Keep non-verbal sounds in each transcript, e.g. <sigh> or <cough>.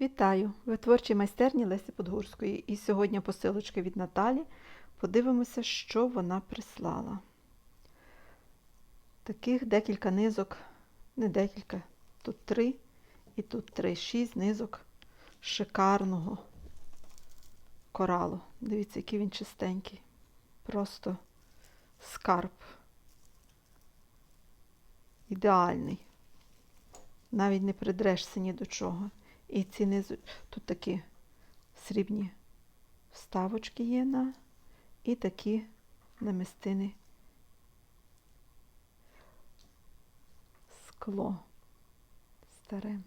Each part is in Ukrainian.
Вітаю! Ви творчій майстерні Лесі Подгурської. І сьогодні посилочка від Наталі. Подивимося, що вона прислала. Таких декілька низок, не декілька, тут три і тут три, шість низок шикарного коралу. Дивіться, який він чистенький. Просто скарб. Ідеальний. Навіть не придрешся ні до чого. І ці низу, тут такі срібні вставочки є на і такі намистини скло старе.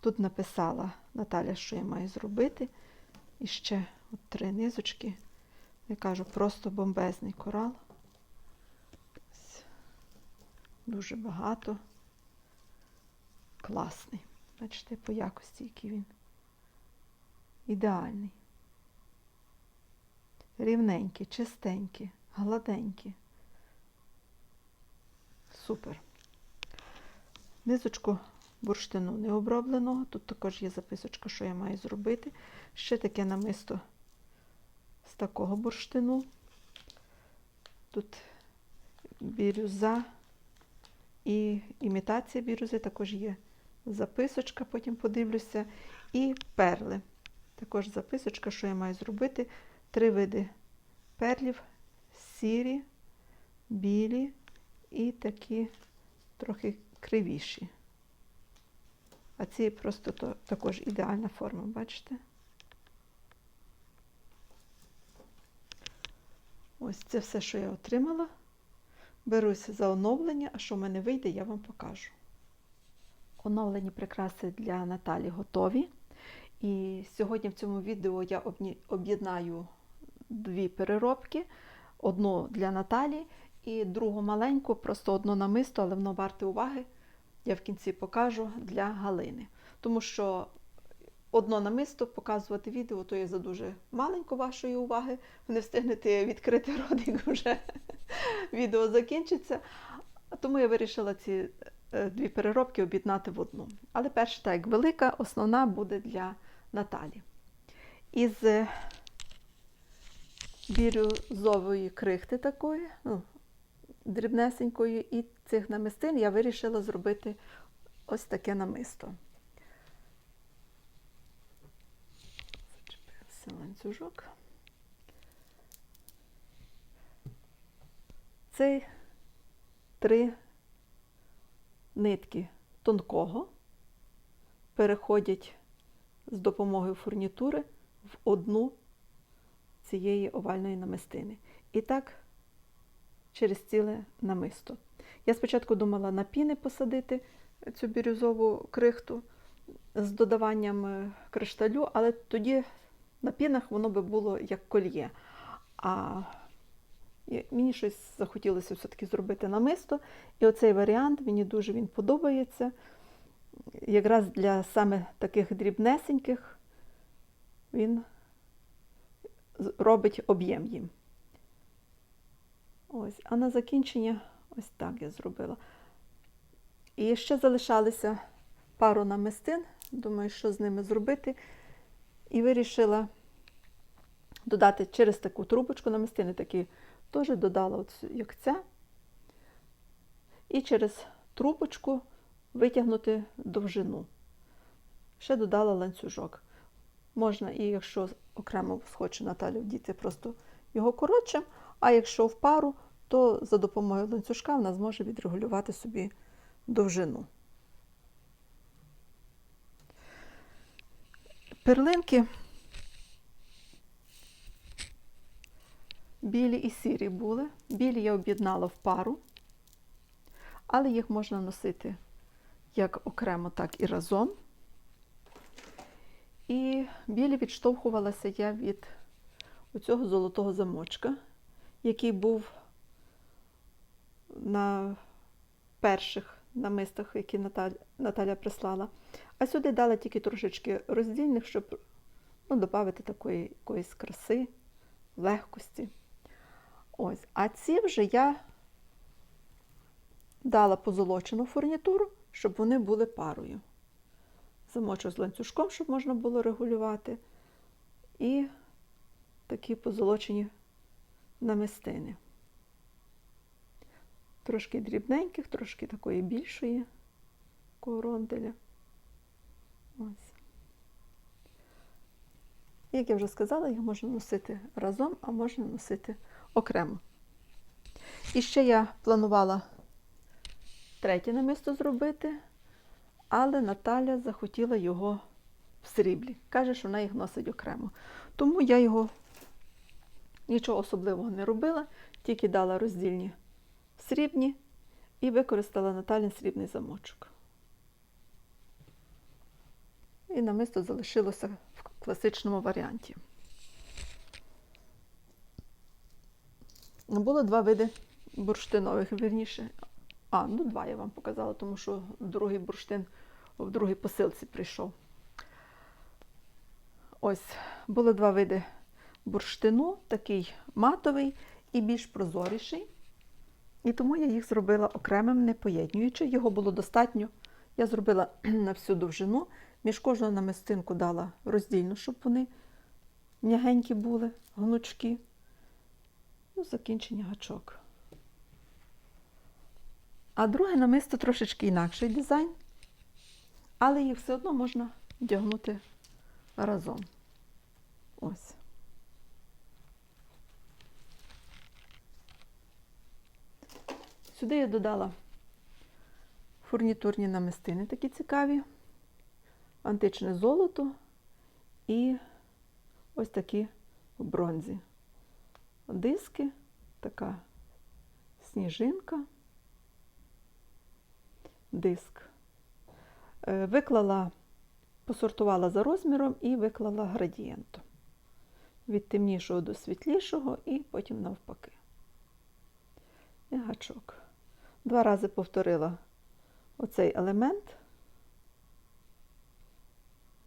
Тут написала Наталя, що я маю зробити. І ще от три низочки. Я кажу, просто бомбезний корал. Дуже багато. Класний. Бачите, по якості, який він ідеальний. Рівненький, чистенький, гладенький. Супер. Низочку бурштину не обробленого. Тут також є записочка, що я маю зробити. Ще таке намисто з такого бурштину. Тут бірюза і імітація бірюзи також є записочка, потім подивлюся. І перли. Також записочка, що я маю зробити. Три види перлів: сірі, білі і такі трохи кривіші. А ці просто то, також ідеальна форма, бачите? Ось це все, що я отримала. Беруся за оновлення, а що в мене вийде, я вам покажу. Оновлені прикраси для Наталі готові. І сьогодні в цьому відео я об'єднаю дві переробки: одну для Наталі і другу маленьку, просто одну намисто, але воно варте уваги. Я в кінці покажу для Галини. Тому що одно намисто показувати відео, то є за дуже маленько вашої уваги. Ви не встигнете відкрити <laughs> рот, як вже <laughs> відео закінчиться. Тому я вирішила ці дві переробки об'єднати в одну. Але перша, так як велика, основна буде для Наталі. Із бірюзової крихти такої, ну, дрібнесенької, і цих намистин я вирішила зробити ось таке намисто. Зачепився ланцюжок. Це три нитки тонкого переходять з допомогою фурнітури в одну цієї овальної намистини. І так через ціле намисто. Я спочатку думала на піни посадити цю бірюзову крихту з додаванням кришталю, але тоді на пінах воно би було як кольє. А мені щось захотілося все-таки зробити намисто. І оцей варіант мені дуже він подобається. Якраз для саме таких дрібнесеньких він робить об'єм їм. Ось, а на закінчення ось так я зробила. І ще залишалися пару намистин, думаю, що з ними зробити. І вирішила додати через таку трубочку намистини, такі теж додала, от як ця, і через трубочку витягнути довжину. Ще додала ланцюжок. Можна, і якщо окремо схоче Наталя вдіти, просто його коротшим, а якщо в пару, то за допомогою ланцюжка вона зможе відрегулювати собі довжину. Перлинки білі і сірі були. Білі я об'єднала в пару, але їх можна носити як окремо, так і разом. І білі відштовхувалася я від оцього золотого замочка, який був на перших намистах, які Наталя, Наталя прислала. А сюди дала тільки трошечки роздільних, щоб ну, додати такої якоїсь краси, легкості. Ось. А ці вже я дала позолочену фурнітуру, щоб вони були парою. замочок з ланцюжком, щоб можна було регулювати. І такі позолочені намистини. Трошки дрібненьких, трошки такої більшої коронделя. Ось. Як я вже сказала, їх можна носити разом, а можна носити окремо. І ще я планувала третє намисто зробити, але Наталя захотіла його в сріблі. Каже, що вона їх носить окремо. Тому я його нічого особливого не робила, тільки дала роздільні срібні і використала Наталін срібний замочок. І намисто залишилося в класичному варіанті. Було два види бурштинових, вірніше. А, ну два я вам показала, тому що другий бурштин в другій посилці прийшов. Ось, було два види бурштину, такий матовий і більш прозоріший. І тому я їх зробила окремим, не поєднюючи. Його було достатньо. Я зробила <clears throat> на всю довжину. Між кожну намистинку дала роздільну, щоб вони м'ягенькі були, гнучки. Ну, закінчення гачок. А друге намисто трошечки інакший дизайн, але їх все одно можна вдягнути разом. Ось. Сюди я додала фурнітурні намистини такі цікаві, античне золото і ось такі в бронзі. Диски, така сніжинка, диск. Е, Виклала, посортувала за розміром і виклала градієнтом. Від темнішого до світлішого і потім навпаки. І гачок. Два рази повторила оцей елемент.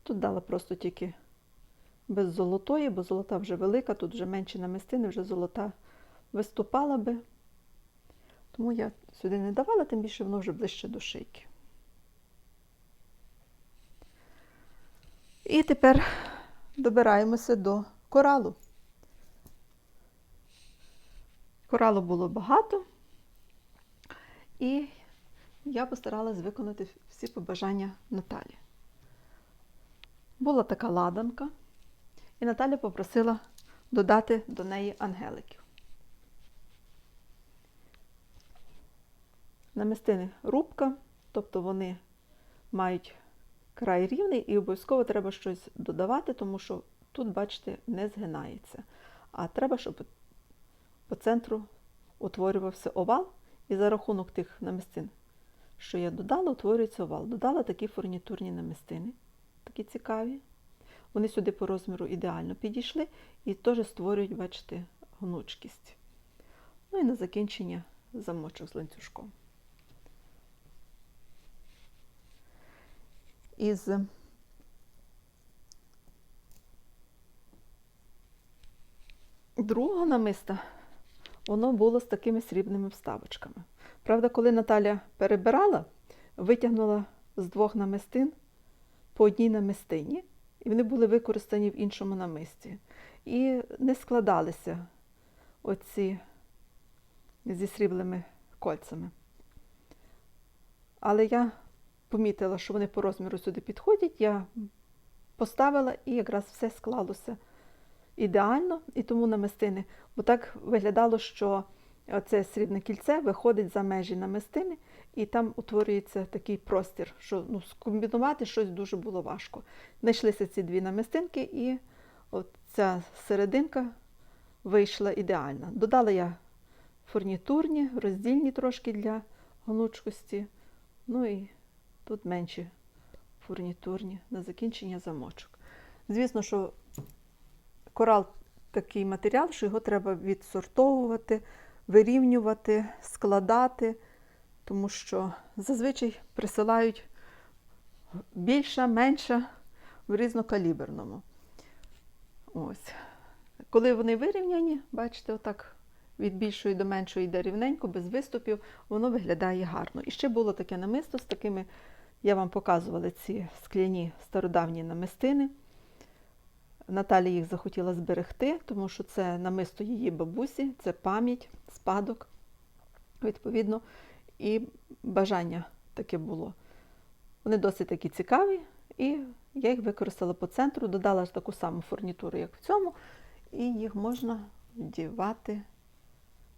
Тут дала просто тільки без золотої, бо золота вже велика, тут вже менші намистини, вже золота виступала би. Тому я сюди не давала, тим більше воно вже ближче до шийки. І тепер добираємося до коралу. Коралу було багато, і я постаралась виконати всі побажання Наталі. Була така ладанка, і Наталя попросила додати до неї ангеликів. Намистини рубка, тобто вони мають край рівний і обов'язково треба щось додавати, тому що тут, бачите, не згинається. А треба, щоб по центру утворювався овал, і за рахунок тих намистин, що я додала, утворюється овал. Додала такі фурнітурні намистини, такі цікаві. Вони сюди по розміру ідеально підійшли і теж створюють, бачите, гнучкість. Ну і на закінчення замочок з ланцюжком. Із другого намиста воно було з такими срібними вставочками. Правда, коли Наталя перебирала, витягнула з двох намистин по одній намистині, і вони були використані в іншому намисті. І не складалися оці зі сріблими кольцями. Але я помітила, що вони по розміру сюди підходять, я поставила і якраз все склалося ідеально, і тому намистини. Бо так виглядало, що це срібне кільце виходить за межі намистини, і там утворюється такий простір, що ну, скомбінувати щось дуже було важко. Знайшлися ці дві намистинки, і ця серединка вийшла ідеальна. Додала я фурнітурні, роздільні трошки для гнучкості. Ну і тут менші фурнітурні на закінчення замочок. Звісно, що корал такий матеріал, що його треба відсортовувати, вирівнювати, складати, тому що зазвичай присилають більша, менша в різнокаліберному. Ось. Коли вони вирівняні, бачите, отак від більшої до меншої йде рівненько, без виступів, воно виглядає гарно. І ще було таке намисто з такими Я вам показувала ці скляні стародавні намистини. Наталя їх захотіла зберегти, тому що це намисто її бабусі, це пам'ять, спадок, відповідно, і бажання таке було. Вони досить такі цікаві, і я їх використала по центру, додала ж таку саму фурнітуру, як в цьому, і їх можна вдівати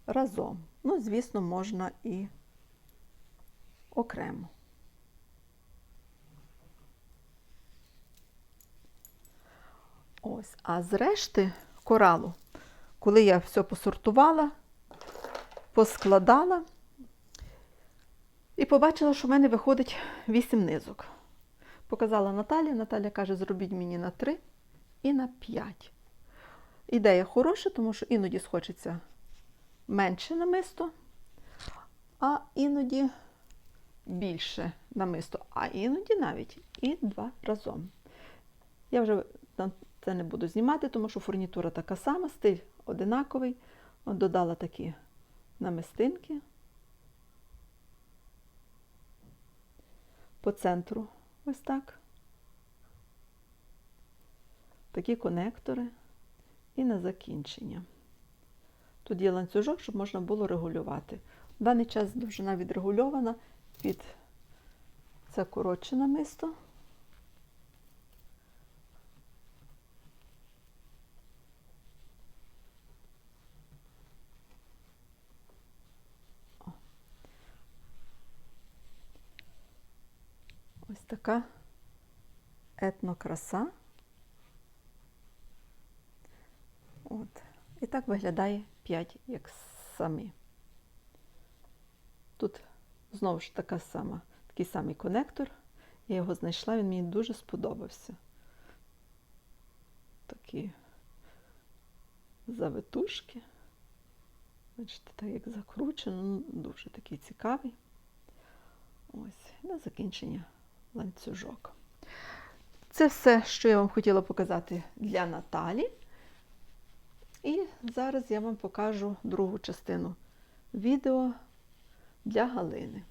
разом. Ну, звісно, можна і окремо. Ось, а зрешти коралу, коли я все посортувала, поскладала і побачила, що в мене виходить 8 низок. Показала Наталі, Наталя каже, зробіть мені на 3 і на 5. Ідея хороша, тому що іноді схочеться менше намисто, а іноді більше намисто, а іноді навіть і два разом. Я вже це не буду знімати, тому що фурнітура така сама, стиль одинаковий. Додала такі намистинки по центру ось так. Такі конектори і на закінчення. Тут є ланцюжок, щоб можна було регулювати. В даний час довжина відрегульована під це коротше намисто. Ось така етнокраса. От. І так виглядає 5 як самі. Тут знову ж така сама, такий самий конектор. Я його знайшла, він мені дуже сподобався. Такі завитушки. Бачите, так як закручено, ну, дуже такий цікавий. Ось, на закінчення ланцюжок. Це все, що я вам хотіла показати для Наталі. І зараз я вам покажу другу частину відео для Галини.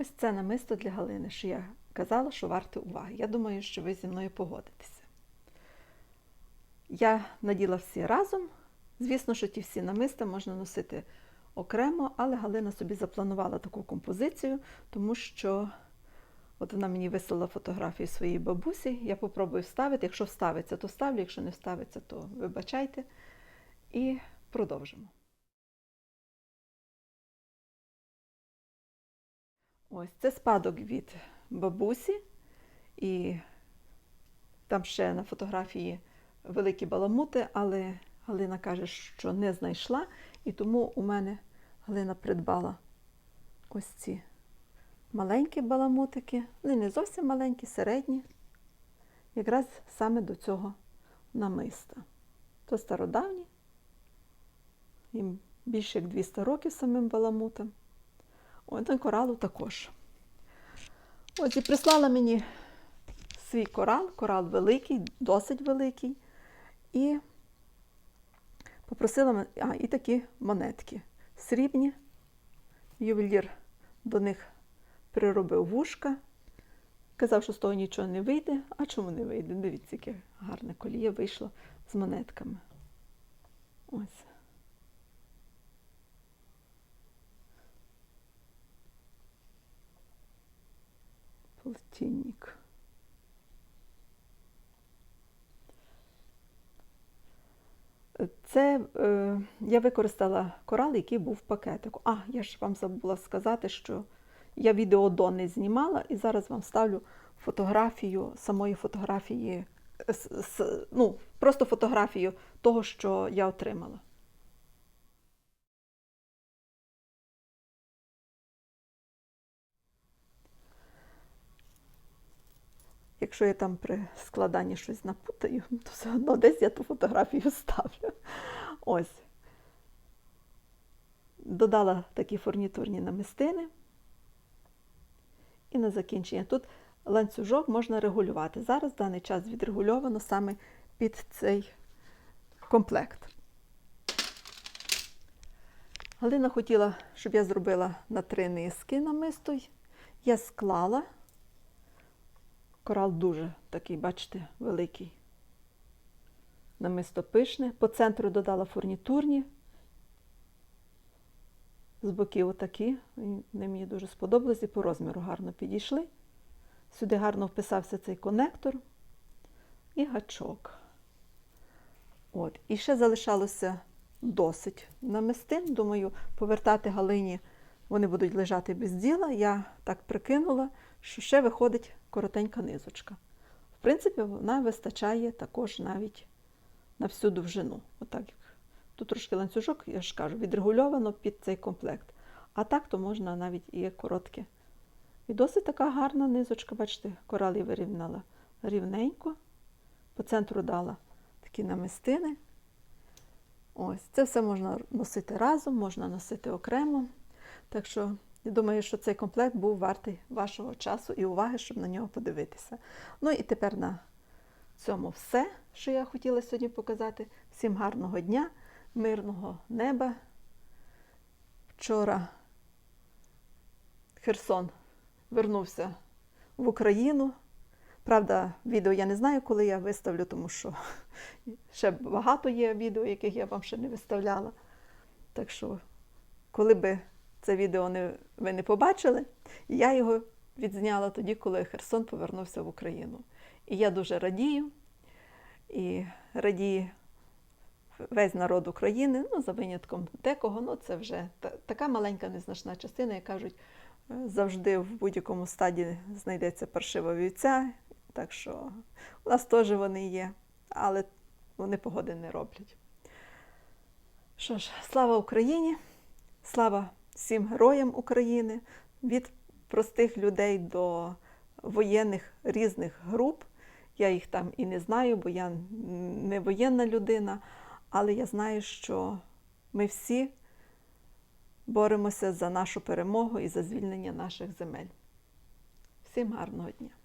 Ось це намисто для Галини, що я казала, що варте уваги. Я думаю, що ви зі мною погодитеся. Я наділа всі разом. Звісно, що ті всі намиста можна носити окремо, але Галина собі запланувала таку композицію, тому що от вона мені вислала фотографії своєї бабусі. Я попробую вставити. Якщо вставиться, то ставлю, якщо не вставиться, то вибачайте. І продовжимо. Ось це спадок від бабусі, і там ще на фотографії великі баламути, але Галина каже, що не знайшла, і тому у мене Галина придбала ось ці маленькі баламутики, вони не зовсім маленькі, середні, якраз саме до цього намиста. То стародавні, їм більше як 200 років самим баламутам. Ось на коралу також. Ось і прислала мені свій корал, корал великий, досить великий. І попросила а, і такі монетки. Срібні. Ювелір до них приробив вушка. Казав, що з того нічого не вийде. А чому не вийде? Дивіться, яке гарне коліє вийшло з монетками. Ось. Полтинник. Це е, я використала корал, який був в пакетику. А, я ж вам забула сказати, що я відео до не знімала, і зараз вам ставлю фотографію самої фотографії, е, ну, просто фотографію того, що я отримала. Якщо я там при складанні щось напутаю, <laughs> то все одно десь я ту фотографію <laughs> ставлю. Ось. Додала такі фурнітурні намистини. І на закінчення. Тут ланцюжок можна регулювати. Зараз в даний час відрегульовано саме під цей комплект. Галина хотіла, щоб я зробила на три низки намисто. Я склала. Корал дуже такий, бачите, великий. Намисто пишне. По центру додала фурнітурні. З боків отакі. Вони мені дуже сподобалось і по розміру гарно підійшли. Сюди гарно вписався цей конектор і гачок. От. І ще залишалося досить намистин. Думаю, повертати Галині вони будуть лежати без діла. Я так прикинула, що ще виходить коротенька низочка. В принципі, вона вистачає також навіть на всю довжину. Отак як. Тут трошки ланцюжок, я ж кажу, відрегульовано під цей комплект. А так то можна навіть і коротке. І досить така гарна низочка, бачите, коралі вирівняла рівненько. По центру дала такі намистини. Ось, це все можна носити разом, можна носити окремо. Так що я думаю, що цей комплект був вартий вашого часу і уваги, щоб на нього подивитися. Ну і тепер на цьому все, що я хотіла сьогодні показати. Всім гарного дня, мирного неба. Вчора Херсон вернувся в Україну. Правда, відео я не знаю, коли я виставлю, тому що <laughs> ще багато є відео, яких я вам ще не виставляла. Так що, коли би це відео не, ви не побачили, я його відзняла тоді, коли Херсон повернувся в Україну. І я дуже радію, і радіє весь народ України, ну, за винятком декого, ну це вже та- така маленька незначна частина, як кажуть, е, завжди в будь-якому стаді знайдеться паршива вівця. Так що у нас теж вони є, але вони погоди не роблять. Що ж, слава Україні! Слава всім героям України, від простих людей до воєнних різних груп. Я їх там і не знаю, бо я не воєнна людина, але я знаю, що ми всі боремося за нашу перемогу і за звільнення наших земель. Всім гарного дня!